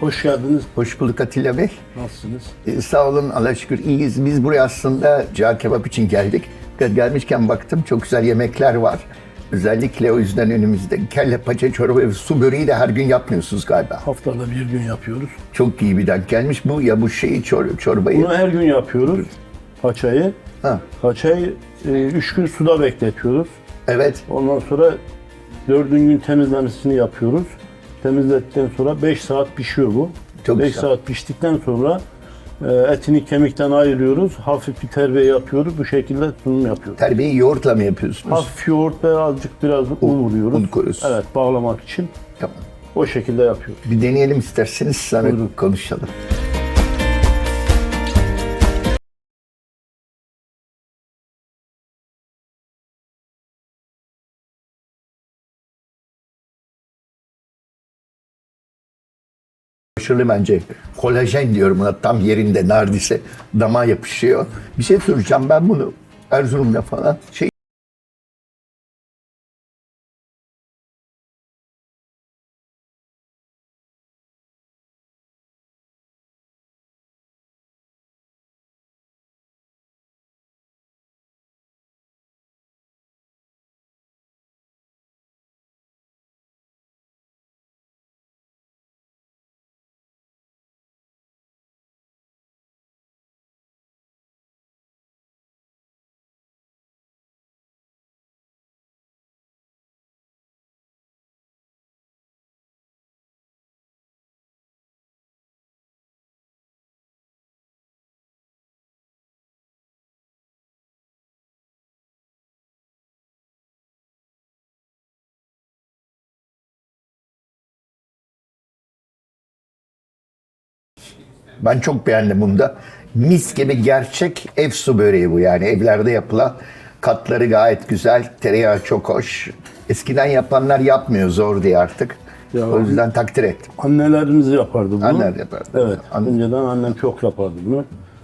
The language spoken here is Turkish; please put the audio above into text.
Hoş geldiniz. Hoş bulduk Atilla Bey. Nasılsınız? Ee, sağ olun Allah şükür iyiyiz. Biz buraya aslında cağ kebap için geldik. Gel- Gelmişken baktım çok güzel yemekler var. Özellikle o yüzden önümüzde kelle paça çorba ve su böreği de her gün yapmıyorsunuz galiba. Haftada bir gün yapıyoruz. Çok iyi bir denk gelmiş bu ya bu şeyi çor, çorbayı. Bunu her gün yapıyoruz. Paçayı. Ha, Paçayı 3 gün suda bekletiyoruz. evet Ondan sonra dördüncü gün temizlemesini yapıyoruz. Temizledikten sonra 5 saat pişiyor bu. Çok 5 güzel. saat piştikten sonra e, etini kemikten ayırıyoruz. Hafif bir terbiye yapıyoruz. Bu şekilde sunum yapıyoruz. terbiyeyi yoğurtla mı yapıyorsunuz? Hafif yoğurt ve azıcık biraz un vuruyoruz. un koyuyoruz. Evet bağlamak için. Tamam. O şekilde yapıyoruz. Bir deneyelim isterseniz sonra Buyurun. konuşalım. Başarılı bence. Kolajen diyorum buna tam yerinde neredeyse dama yapışıyor. Bir şey soracağım ben bunu Erzurum'da falan şey Ben çok beğendim bunu da. Mis gibi gerçek ev su böreği bu yani evlerde yapılan. Katları gayet güzel, tereyağı çok hoş. Eskiden yapanlar yapmıyor zor diye artık. Ya, o yüzden takdir ettim. Annelerimiz yapardı bunu. Anneler yapardı. Evet. Anne- Önceden annem çok yapardı bunu.